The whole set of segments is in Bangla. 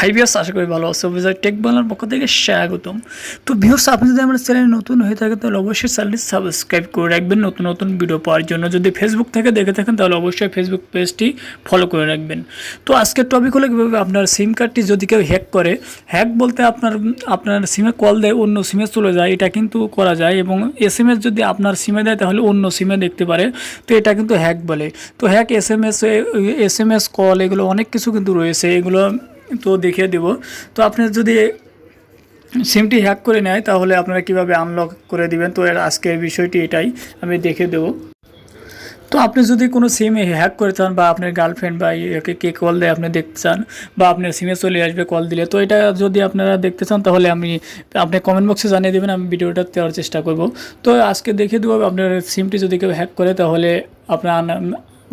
হাই বিয়ার্স আশা করি ভালো আছে। অভিযোগ টেক বাংলার পক্ষ থেকে স্বাগতম। তো ভিউস আপনি যদি আমার চ্যানেল নতুন হয়ে থাকে তাহলে অবশ্যই চ্যানেলটি সাবস্ক্রাইব করে রাখবেন, নতুন নতুন ভিডিও পাওয়ার জন্য। যদি ফেসবুক থেকে দেখে থাকেন, তাহলে অবশ্যই ফেসবুক পেজটি ফলো করে রাখবেন। তো আজকের টপিক হলো কীভাবে আপনার সিম কার্ডটি যদি কেউ হ্যাক করে হ্যাক বলতে আপনার আপনার সিমে কল দেয়, অন্য সিমে চলে যায়, এটা কিন্তু করা যায়। এবং এস এম এস যদি আপনার সিমে দেয়, তাহলে অন্য সিমে দেখতে পারে। তো এটা কিন্তু হ্যাক বলে। তো hack S M S S M S call এগুলো অনেক কিছু কিন্তু রয়েছে। এগুলো তো দেখিয়ে দেব। তো আপনি যদি সিমটি হ্যাক করে নেয়, তাহলে আপনারা কীভাবে আনলক করে দিবেন? তো এর আজকের বিষয়টি এটাই, আমি দেখে দেব। তো আপনি যদি কোনো সিম হ্যাক করে চান বা আপনার গার্লফ্রেন্ড বা একে কে কল দেয় আপনি দেখতে চান বা আপনার সিমে চলে আসবে কল দিলে, তো এটা যদি আপনারা দেখতে চান, তাহলে আমি, আপনি কমেন্ট বক্সে জানিয়ে দেবেন, আমি ভিডিওটা দেওয়ার চেষ্টা করব। তো আজকে দেখে দেবো আপনার সিমটি যদি কেউ হ্যাক করে, তাহলে আপনার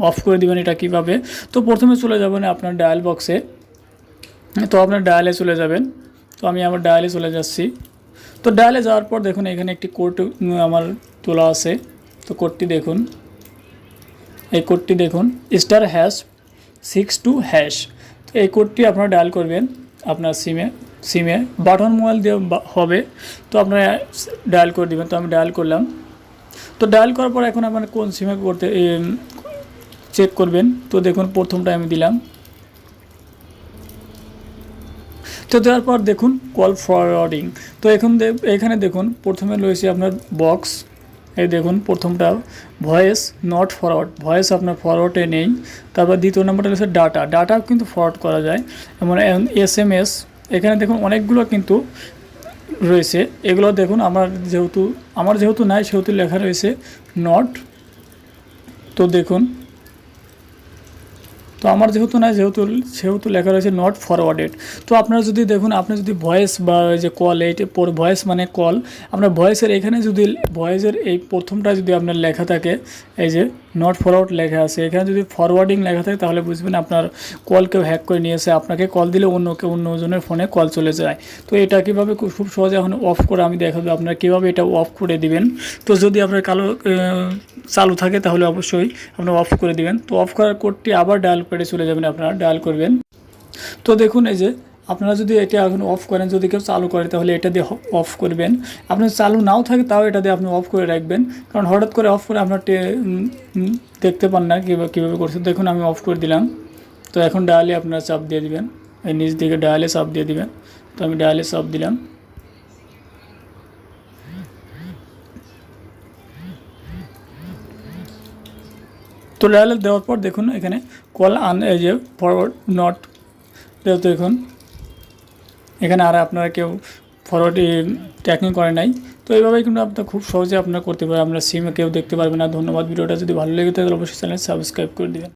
অফ করে দিবেন এটা কীভাবে। তো প্রথমে চলে যাবেন আপনার ডায়াল বক্সে তো আপনার ডায়ালে চলে যাবেন। তো আমি আমার ডায়ালে চলে যাচ্ছি। তো ডায়ালে যাওয়ার পর দেখুন, এখানে একটি কোড আমার তোলা আছে। তো কোডটি দেখুন। এই কোডটি দেখুন, star hash six two hash. তো এই কোডটি আপনারা ডায়াল করবেন আপনার সিমে সিমে। বাটন মোবাইল দিয়ে হবে। তো আপনারা ডায়াল করে দিবেন। তো আমি ডায়াল করলাম। তো ডায়াল করার পর এখন আপনার কোন সিমে করতে চেক করবেন। তো দেখুন, প্রথমটা আমি দিলাম। তো দেওয়ার পর দেখুন কল ফরওয়ার্ডিং তো এখন এখানে দেখুন, প্রথমে রয়েছে আপনার বক্স এই দেখুন, প্রথমটা ভয়েস নট ফরওয়ার্ড ভয়েস আপনার ফরওয়ার্ডে নেই। তারপর দ্বিতীয় নম্বরটা রয়েছে ডাটা ডাটাও কিন্তু ফরওয়ার্ড করা যায়। যেমন এস এম এস এখানে দেখুন, অনেকগুলো কিন্তু রয়েছে। এগুলো দেখুন, আমার যেহেতু আমার যেহেতু নাই, সেহেতু লেখা রয়েছে নট তো দেখুন তো আমার যেহেতু নাই, যেহেতু, সেহেতু লেখা রয়েছে নট ফরওয়ার্ডেড তো আপনারা যদি দেখুন, আপনি যদি ভয়েস বা যে কল এইটা ভয়েস মানে কল আপনার ভয়েসের এখানে যদি ভয়েসের এই প্রথমটা যদি আপনার লেখা থাকে, এই যে নট ফরওয়ার্ড লেখা আছে। এখানে যদি ফরওয়ার্ডিং লেখা থাকে, তাহলে বুঝবেন আপনার কল কেউ হ্যাক করে নিয়েছে। আপনাকে কল দিলে অন্য কেউ অন্যজনের ফোনে কল চলে যায়। তো এটা কীভাবে খুব সহজে এখন অফ করে আমি দেখাবো আপনারা কীভাবে এটা অফ করে দিবেন। তো যদি আপনার কালো চালু থাকে, তাহলে অবশ্যই আপনারা অফ করে দিবেন। তো অফ করার কোডটি আবার ডায়াল করে চলে যাবেন আপনারা। ডায়াল করবেন। তো দেখুন এই যে আপনারা যদি এটা এখন অফ করেন, যদি কেউ চালু করে, তাহলে এটা দিয়ে অফ করবেন। আপনার চালু নাও থাকে, তাও এটা দিয়ে আপনি অফ করে রাখবেন। কারণ হঠাৎ করে অফ করে আপনার দেখতে পান না কীভাবে কীভাবে করছে। দেখুন, আমি অফ করে দিলাম। তো এখন ডায়ালে আপনারা চাপ দিয়ে দিবেন। এই নিচ দিকে ডায়ালে চাপ দিয়ে দিবেন। তো আমি ডায়ালে চাপ দিলাম। তো ডায়ালে দেওয়ার পর দেখুন, এখানে কল আন এই যে ফরওয়ার্ড নট যেহেতু এখন এখানে আর আপনারা কেউ ফরওয়ার্ড ট্র্যাকিং করে নাই। তো এইভাবেই কিন্তু আপনার খুব সহজে আপনারা করতে পারেন আপনার সিমে কেউ দেখতে পারবেন না। ধন্যবাদ। ভিডিওটা যদি ভালো লেগে থাকে তাহলে অবশ্যই চ্যানেল সাবস্ক্রাইব করে দেবেন।